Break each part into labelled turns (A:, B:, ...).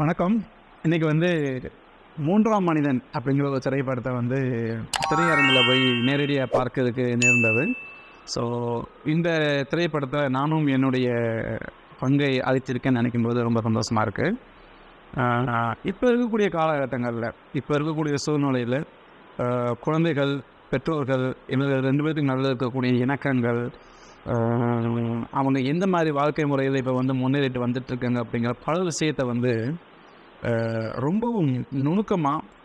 A: வணக்கம். இன்றைக்கி வந்து மூன்றாம் மனிதன் அப்படிங்கிற ஒரு திரைப்படத்தை வந்து திரையரங்கில் போய் நேரடியாக பார்க்கறதுக்கு நேர்ந்தது. ஸோ இந்த திரைப்படத்தை நானும் என்னுடைய பங்கை அளித்திருக்கேன்னு நினைக்கும் போது ரொம்ப சந்தோஷமாக இருக்குது இப்போ இருக்கக்கூடிய காலகட்டங்களில் இப்போ இருக்கக்கூடிய சூழ்நிலையில் குழந்தைகள் பெற்றோர்கள் இவர்கள் ரெண்டு பேருக்கு நல்ல இருக்கக்கூடிய இணக்கங்கள் அவங்க எந்த மாதிரி வாழ்க்கை முறையில் இப்போ வந்து முன்னேறிட்டு வந்துட்டுருக்காங்க அப்படிங்கிற பல விஷயத்தை வந்து ரொம்பவும் நுணுக்கமாக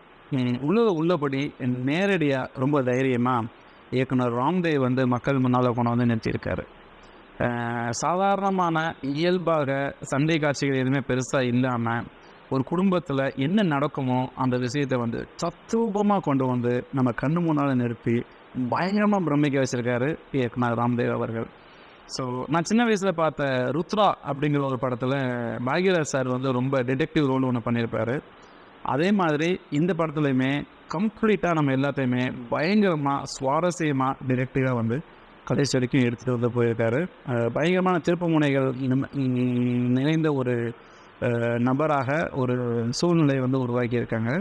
A: உள்ள உள்ளபடி நேரடியாக ரொம்ப தைரியமாக இயக்குனர் ராம்தேவ் வந்து மக்கள் முன்னால் கொண்டு வந்து நிறுத்தியிருக்காரு. சாதாரணமான இயல்பாக சண்டை காட்சிகள் எதுவுமே பெருசாக இல்லாமல் ஒரு குடும்பத்தில் என்ன நடக்குமோ அந்த விஷயத்தை வந்து தத்ரூபமாக கொண்டு வந்து நம்ம கண்ணு முன்னால் நிறுத்தி பயங்கரமாக பிரமிக்க வச்சுருக்காரு இயக்குனர் ராம்தேவ் அவர்கள். ஸோ நான் சின்ன வயசில் பார்த்த ருத்ரா அப்படிங்கிற ஒரு படத்தில் பாக்யராஜ் சார் வந்து ரொம்ப டிடெக்டிவ் ரோல் ஒன்று பண்ணியிருப்பாரு. அதே மாதிரி இந்த படத்துலையுமே கம்ப்ளீட்டாக நம்ம எல்லாத்தையுமே பயங்கரமாக சுவாரஸ்யமாக டிடெக்டிவாக வந்து கடைசி வரைக்கும் எடுத்துகிட்டு வந்து போயிருக்காரு. பயங்கரமான திருப்பு முனைகள் நிறைந்த ஒரு நபராக ஒரு சூழ்நிலையை வந்து உருவாக்கியிருக்காங்க.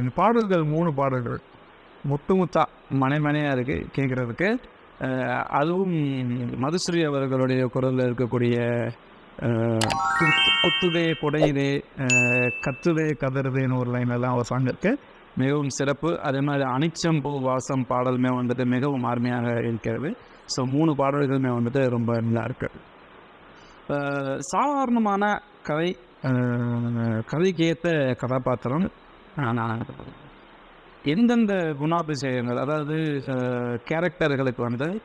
A: இந்த பாடல்கள் மூணு பாடல்கள். முத்து முத்தா மனை மனையாக இருக்குது கேட்குறதுக்கு அதுவும் மதுஸ்ரீ அவர்களுடைய குரலில் இருக்கக்கூடிய குத்துதே குடையுதே கத்துதே கதறுதேன்னு ஒரு லைன் தான் ஒரு சாங் இருக்கு. மிகவும் சிறப்பு. அதே மாதிரி அனிச்சம் பூ வாசம் பாடலுமே வந்துட்டு மிகவும் அருமையாக இருக்கிறது. ஸோ மூணு பாடல்களுமே வந்துட்டு ரொம்ப நல்லா இருக்கு. சாதாரணமான கதை கதைக்கு ஏற்ற கதாபாத்திரம் நான். எந்தெந்த குணாபிஷேகங்கள் அதாவது கேரக்டர்களுக்கு வந்து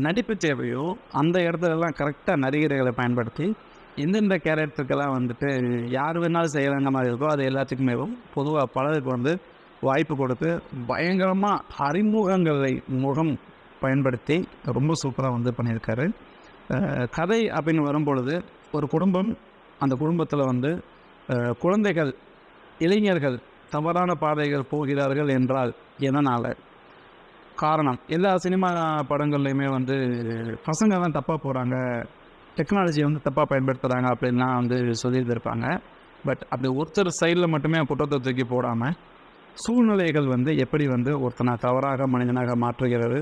A: நடிப்பு தேவையோ அந்த இடத்துலலாம் கரெக்டாக நடிகர்களை பயன்படுத்தி எந்தெந்த கேரக்டருக்கெல்லாம் வந்துட்டு யார் வேணாலும் செய்யலாங்க மாதிரி இருக்கோ அது எல்லாத்துக்குமே பொதுவாக பலருக்கு வந்து வாய்ப்பு கொடுத்து பயங்கரமாக அறிமுகங்களை முகம் பயன்படுத்தி ரொம்ப சூப்பராக வந்து பண்ணியிருக்காரு. கதை அப்படின்னு வரும்பொழுது ஒரு குடும்பம் அந்த குடும்பத்தில் வந்து குழந்தைகள் இளைஞர்கள் தவறான பாதைகள் போகிறார்கள் என்றால் எதனால்? காரணம் எல்லா சினிமா படங்கள்லையுமே வந்து பசங்க தான் தப்பாக போகிறாங்க டெக்னாலஜியை வந்து தப்பாக பயன்படுத்துகிறாங்க அப்படின்லாம் வந்து சொல்லியிருந்திருப்பாங்க. பட் அப்படி ஒருத்தர் சைடில் மட்டுமே குற்றத்தை தூக்கி போடாமல் சூழ்நிலைகள் வந்து எப்படி வந்து ஒருத்தனை தவறாக மனிதனாக மாற்றுகிறது?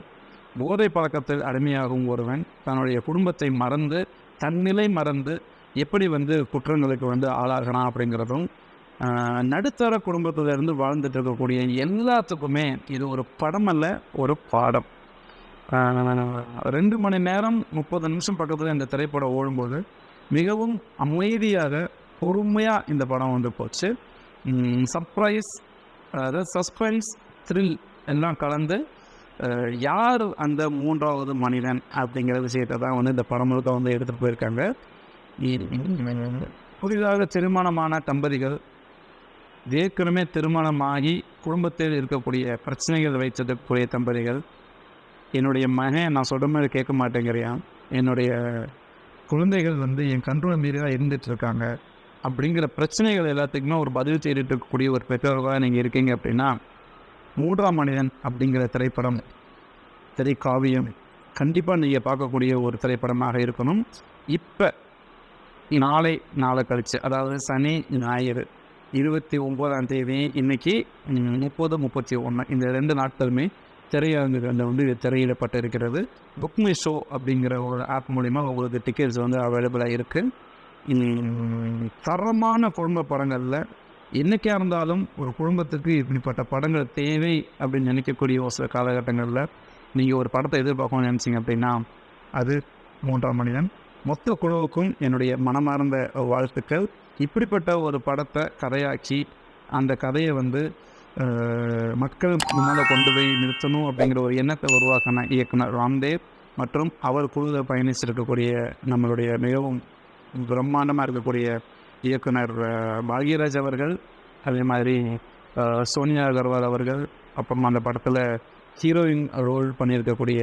A: போதை பழக்கத்தில் அடிமையாகும் ஒருவன் தன்னுடைய குடும்பத்தை மறந்து தன்னிலை மறந்து எப்படி வந்து குற்றங்களுக்கு வந்து ஆளாகிறான் அப்படிங்கிறதும் நடுத்தர குடும்பத்திலேருந்து வாழ்ந்துட்டு இருக்கக்கூடிய எல்லாத்துக்குமே இது ஒரு படம் அல்ல ஒரு பாடம். ரெண்டு மணி நேரம் முப்பது நிமிஷம் பக்கத்தில் இந்த திரைப்படம் ஓடும்போது மிகவும் அமைதியாக பொறுமையாக இந்த படம் வந்து போச்சு. சர்ப்ரைஸ் அதாவது சஸ்பென்ஸ் த்ரில் எல்லாம் கலந்து யார் அந்த மூன்றாவது மனிதன் அப்படிங்கிற விஷயத்தை தான் வந்து இந்த படம் முழுக்க வந்து எடுத்துகிட்டு போயிருக்காங்க. புதிதாக திருமணமான தம்பதிகள் ஏற்கனவே திருமணமாகி குடும்பத்தில் இருக்கக்கூடிய பிரச்சனைகள் வைத்திருக்கக்கூடிய தம்பதிகள் என்னுடைய மகன் நான் சொல்கிற மாதிரி கேட்க மாட்டேங்கிறியான் என்னுடைய குழந்தைகள் வந்து என் கண்ட்ரோல் மீறி தான் இருந்துகிட்ருக்காங்க அப்படிங்கிற பிரச்சனைகள் எல்லாத்துக்குமே ஒரு பதில் செய்துட்டு இருக்கக்கூடிய ஒரு பெற்றோர்களாக நீங்கள் இருக்கீங்க அப்படின்னா மூன்றாம் மனிதன் அப்படிங்கிற திரைப்படம் திரைக்காவியம் கண்டிப்பாக நீங்கள் பார்க்கக்கூடிய ஒரு திரைப்படமாக இருக்கணும். இப்போ நாளை நாளை கழிச்சு அதாவது சனி ஞாயிறு இருபத்தி ஒம்போதாம் தேதி இன்னைக்கு முப்பது முப்பத்தி ஒன்று இந்த ரெண்டு நாட்களுமே திரையரங்குகளில் வந்து இது திரையிடப்பட்டு இருக்கிறது புக் மை ஷோ அப்படிங்கிற ஒரு ஆப் மூலிமா உங்களுக்கு டிக்கெட்ஸ் வந்து அவைலபிளாக இருக்குது தரமான குடும்ப படங்களில் என்றைக்கா இருந்தாலும் ஒரு குடும்பத்துக்கு இப்படிப்பட்ட படங்கள் தேவை அப்படின்னு நினைக்கக்கூடிய ஒரு சில காலகட்டங்களில் நீங்கள் ஒரு படத்தை எதிர்பார்க்கணும்னு நினச்சிங்க அப்படின்னா அது மூன்றாம் மனிதன். மொத்த குழுவுக்கும் என்னுடைய மனமார்ந்த வாழ்த்துக்கள். இப்படிப்பட்ட ஒரு படத்தை கதையாக்கி அந்த கதையை வந்து மக்கள் முன்னால் கொண்டு போய் நிறுத்தணும் அப்படிங்கிற ஒரு எண்ணத்தை உருவாக்கின இயக்குனர் ராம்தேவ் மற்றும் அவர் குழுவில் பயணிச்சிருக்கக்கூடிய நம்மளுடைய மிகவும் பிரம்மாண்டமாக இருக்கக்கூடிய இயக்குனர் அஹ், பாக்யராஜ் அவர்கள் அதே மாதிரி சோனியா அகர்வால் அவர்கள் அப்புறம் அந்த படத்தில் ஹீரோயின் ரோல் பண்ணியிருக்கக்கூடிய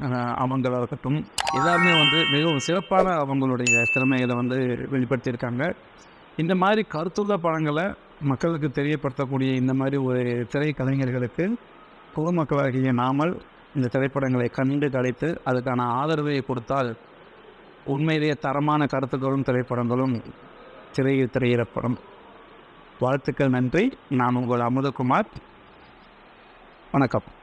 A: அவங்களாக இருக்கட்டும். எல்லாருமே வந்து மிகவும் சிறப்பான அவங்களுடைய திறமைகளை வந்து வெளிப்படுத்தியிருக்காங்க. இந்த மாதிரி கருத்துள்ள படங்களை மக்களுக்கு தெரியப்படுத்தக்கூடிய இந்த மாதிரி ஒரு திரைக்கலைஞர்களுக்கு பொதுமக்களாகிய நாமல் இந்த திரைப்படங்களை கண்டு கலைத்து அதுக்கான ஆதரவை கொடுத்தால் உண்மையிலேயே தரமான கருத்துக்களும் திரைப்படங்களும் திரையில் திரையிடப்படும் வாழ்த்துக்கள் நன்றி. நான் உங்கள் அமுதகுமார். வணக்கம்.